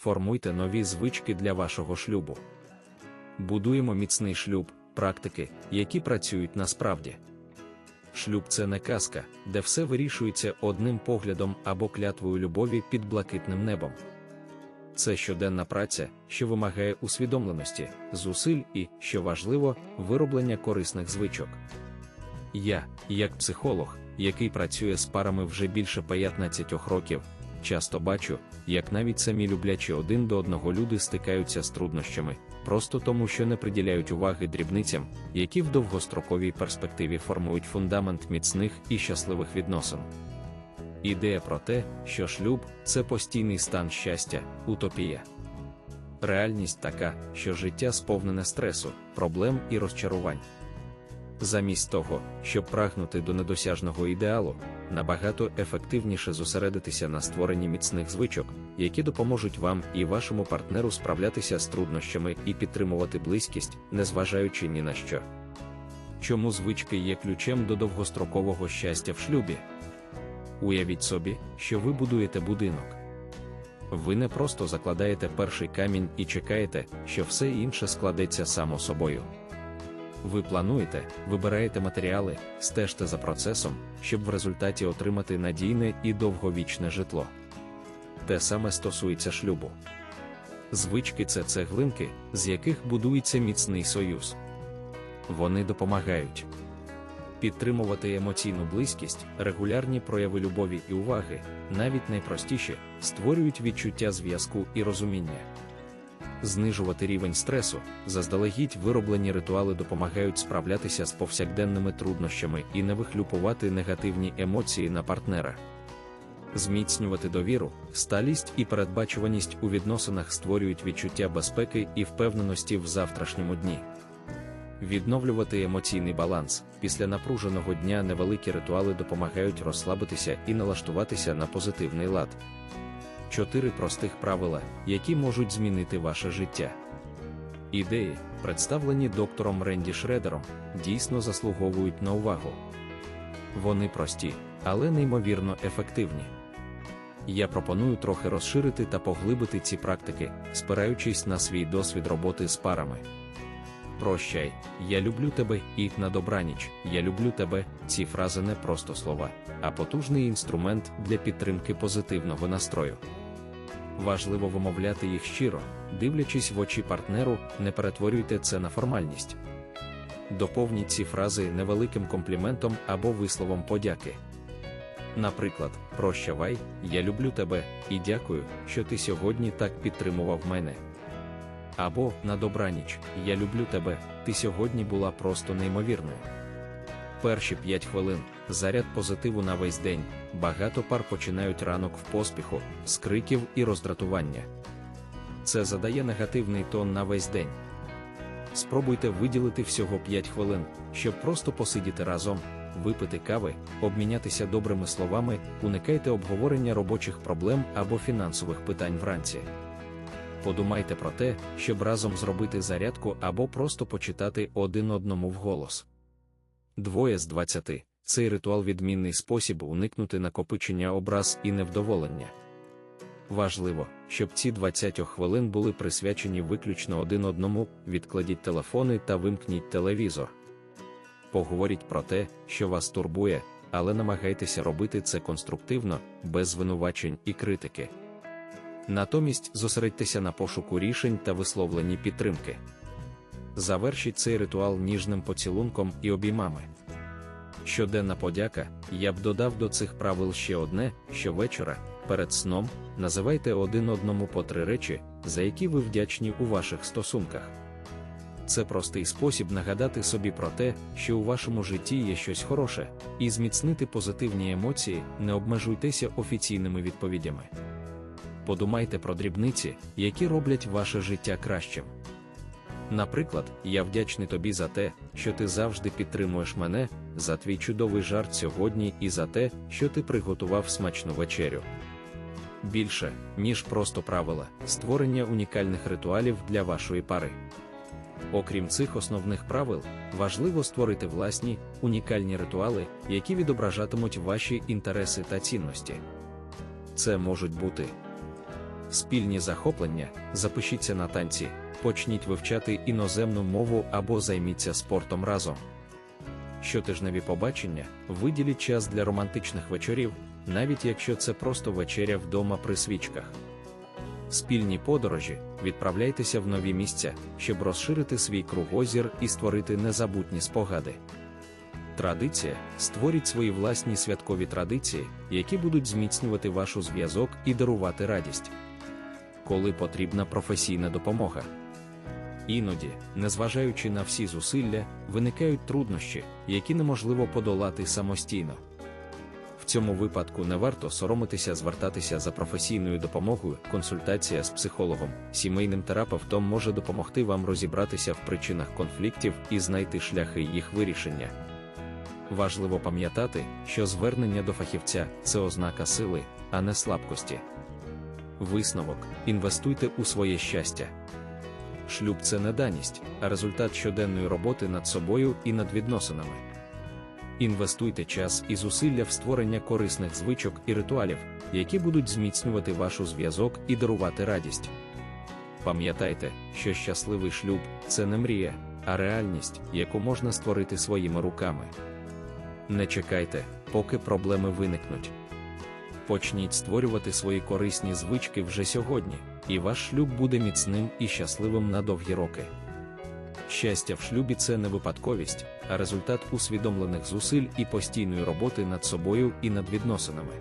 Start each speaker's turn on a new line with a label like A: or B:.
A: формуйте нові звички для вашого шлюбу. Будуємо міцний шлюб, практики, які працюють насправді. Шлюб це не казка, де все вирішується одним поглядом або клятвою любові під блакитним небом. Це щоденна праця, що вимагає усвідомленості, зусиль і, що важливо, вироблення корисних звичок. Я, як психолог, який працює з парами вже більше 15 років, часто бачу, як навіть самі люблячі один до одного люди стикаються з труднощами, просто тому, що не приділяють уваги дрібницям, які в довгостроковій перспективі формують фундамент міцних і щасливих відносин. Ідея про те, що шлюб це постійний стан щастя, утопія. Реальність така, що життя сповнене стресу, проблем і розчарувань. Замість того, щоб прагнути до недосяжного ідеалу, набагато ефективніше зосередитися на створенні міцних звичок, які допоможуть вам і вашому партнеру справлятися з труднощами і підтримувати близькість, незважаючи ні на що. Чому звички є ключем до довгострокового щастя в шлюбі? Уявіть собі, що ви будуєте будинок. Ви не просто закладаєте перший камінь і чекаєте, що все інше складеться само собою. Ви плануєте, вибираєте матеріали, стежте за процесом, щоб в результаті отримати надійне і довговічне житло. Те саме стосується шлюбу. Звички це цеглинки, з яких будується міцний союз. Вони допомагають підтримувати емоційну близькість, регулярні прояви любові і уваги, навіть найпростіші, створюють відчуття зв'язку і розуміння. Знижувати рівень стресу, заздалегідь вироблені ритуали допомагають справлятися з повсякденними труднощами і не вихлюпувати негативні емоції на партнера. Зміцнювати довіру, сталість і передбачуваність у відносинах створюють відчуття безпеки і впевненості в завтрашньому дні. Відновлювати емоційний баланс після напруженого дня невеликі ритуали допомагають розслабитися і налаштуватися на позитивний лад. Чотири простих правила, які можуть змінити ваше життя. Ідеї, представлені доктором Ренді Шредером, дійсно заслуговують на увагу. Вони прості, але неймовірно ефективні. Я пропоную трохи розширити та поглибити ці практики, спираючись на свій досвід роботи з парами. Прощай, я люблю тебе і на добраніч, я люблю тебе. Ці фрази не просто слова, а потужний інструмент для підтримки позитивного настрою. Важливо вимовляти їх щиро, дивлячись в очі партнеру, не перетворюйте це на формальність. Доповніть ці фрази невеликим компліментом або висловом подяки. Наприклад, прощавай, я люблю тебе і дякую, що ти сьогодні так підтримував мене. Або на добраніч, я люблю тебе, ти сьогодні була просто неймовірною. Перші 5 хвилин заряд позитиву на весь день. Багато пар починають ранок в поспіху, з криків і роздратування. Це задає негативний тон на весь день. Спробуйте виділити всього 5 хвилин, щоб просто посидіти разом, випити кави, обмінятися добрими словами, уникайте обговорення робочих проблем або фінансових питань вранці. Подумайте про те, щоб разом зробити зарядку або просто почитати один одному вголос. Двоє з двадцяти цей ритуал відмінний спосіб уникнути накопичення образ і невдоволення. Важливо, щоб ці 20 хвилин були присвячені виключно один одному, відкладіть телефони та вимкніть телевізор. Поговоріть про те, що вас турбує, але намагайтеся робити це конструктивно, без звинувачень і критики. Натомість зосередьтеся на пошуку рішень та висловленні підтримки. Завершіть цей ритуал ніжним поцілунком і обіймами. Щоденна подяка, я б додав до цих правил ще одне: щовечора, перед сном, називайте один одному по три речі, за які ви вдячні у ваших стосунках. Це простий спосіб нагадати собі про те, що у вашому житті є щось хороше, і зміцнити позитивні емоції, не обмежуйтеся офіційними відповідями. Подумайте про дрібниці, які роблять ваше життя кращим. Наприклад, я вдячний тобі за те, що ти завжди підтримуєш мене, за твій чудовий жарт сьогодні і за те, що ти приготував смачну вечерю. Більше, ніж просто правила, створення унікальних ритуалів для вашої пари. Окрім цих основних правил, важливо створити власні унікальні ритуали, які відображатимуть ваші інтереси та цінності. Це можуть бути Спільні захоплення, запишіться на танці, почніть вивчати іноземну мову або займіться спортом разом. Щотижневі побачення, виділіть час для романтичних вечорів, навіть якщо це просто вечеря вдома при свічках. Спільні подорожі, відправляйтеся в нові місця, щоб розширити свій кругозір і створити незабутні спогади. Традиція створіть свої власні святкові традиції, які будуть зміцнювати вашу зв'язок і дарувати радість. Коли потрібна професійна допомога. Іноді, незважаючи на всі зусилля, виникають труднощі, які неможливо подолати самостійно. В цьому випадку не варто соромитися звертатися за професійною допомогою. Консультація з психологом, сімейним терапевтом може допомогти вам розібратися в причинах конфліктів і знайти шляхи їх вирішення. Важливо пам'ятати, що звернення до фахівця це ознака сили, а не слабкості. Висновок інвестуйте у своє щастя. Шлюб це не даність, а результат щоденної роботи над собою і над відносинами. Інвестуйте час і зусилля в створення корисних звичок і ритуалів, які будуть зміцнювати вашу зв'язок і дарувати радість. Пам'ятайте, що щасливий шлюб це не мрія, а реальність, яку можна створити своїми руками. Не чекайте, поки проблеми виникнуть. Почніть створювати свої корисні звички вже сьогодні, і ваш шлюб буде міцним і щасливим на довгі роки. Щастя в шлюбі це не випадковість, а результат усвідомлених зусиль і постійної роботи над собою і над відносинами.